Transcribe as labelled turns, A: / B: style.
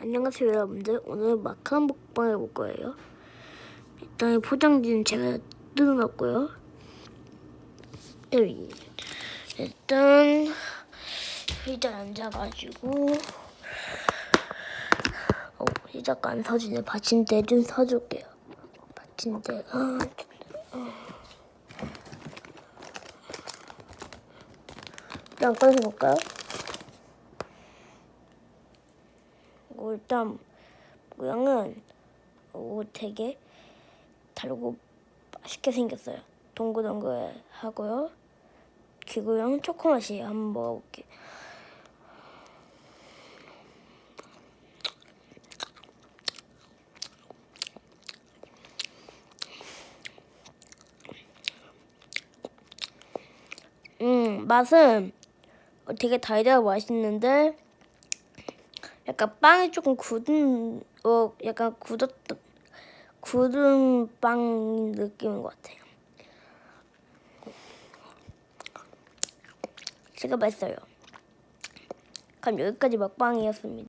A: 안녕하세요 여러분들. 오늘 마카롱 먹방 해볼 거예요. 일단 이 포장지는 제가 뜯어놨고요. 일단 의자에 앉아가지고. 어, 의자가 안 서지네. 받침대 좀 서줄게요. 받침대가 어. 일단 꺼내볼까요? 어, 일단 모양은 오 되게 다르고 맛있게 생겼어요. 동글동글하고요. 귀고용 초코맛이에요. 한번 먹어볼게. 음 맛은 어, 되게 달달하고 맛있는데 약간 빵이 조금 굳은 어 약간 굳었던 굳은 빵 느낌인 것 같아요. 제가 맛있어요. 그럼 여기까지 먹방이었습니다.